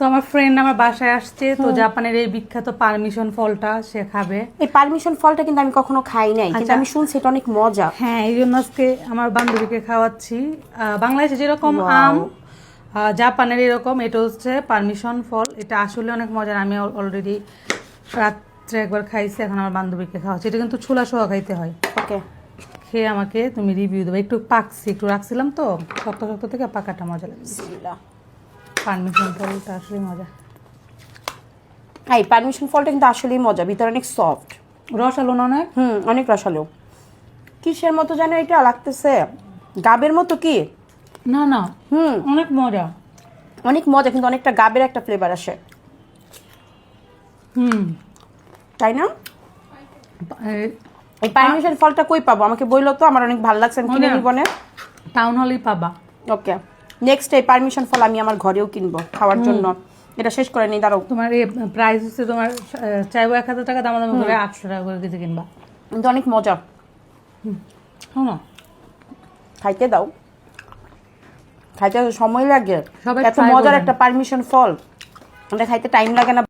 তো আমার ফ্রেন্ড আমার বাসায় আসছে তো জাপানের এই বিখ্যাত পারমিশন ফলটা সে খাবে। এই পারমিশন ফলটা কিন্তু আমি কখনো খাই নাই কিন্তু আচ্ছা। আমি শুনছি এটা অনেক মজা। হ্যাঁ এই জন্য আজকে আমার বান্ধবীকে খাওয়াচ্ছি। বাংলাদেশে যেরকম আম জাপানের এরকম এটা হচ্ছে পারমিশন ফল। এটা আসলে অনেক মজার। আমি অলরেডি রাত্রে একবার খাইছি এখন আমার বান্ধবীকে খাওয়াচ্ছি। এটা কিন্তু ছোলা সহ খাইতে হয়। ওকে খেয়ে আমাকে তুমি রিভিউ দেবে। একটু পাকছি একটু রাখছিলাম তো শক্ত শক্ত থেকে পাকাটা মজা লাগে পারমিশন ফলটা আসলে মজা। এই পারমিশন ফলটা কিন্তু আসলেই মজা ভিতরে অনেক সফট রসালো না অনেক? হুম অনেক রসালো। কিসের মতো জানো এটা লাগতেছে? গাবের মতো কি? না না। হুম। অনেক মজা। অনেক মজা কিন্তু অনেকটা গাবের একটা ফ্লেভার আসে। হুম। তাই না? এই এই পারমিশন ফলটা কই পাবো? আমাকে বইলো তো আমার অনেক ভালো লাগছে আমি কিনে নিব না। টাউন হলেই পাবা। ওকে নেক্সট এই পারমিশন ফল আমি আমার ঘরেও কিনবো খাওয়ার জন্য। এটা শেষ করে নিই দাঁড়াও। তোমার এই প্রাইস হচ্ছে তোমার চাইব এক হাজার টাকা দাম দাম করে আটশো টাকা করে কেজি কিনবা। কিন্তু অনেক মজা। হ্যাঁ না? খাইতে দাও। খাইতে সময় লাগে। এত মজার একটা পারমিশন ফল। এটা খাইতে টাইম লাগে না।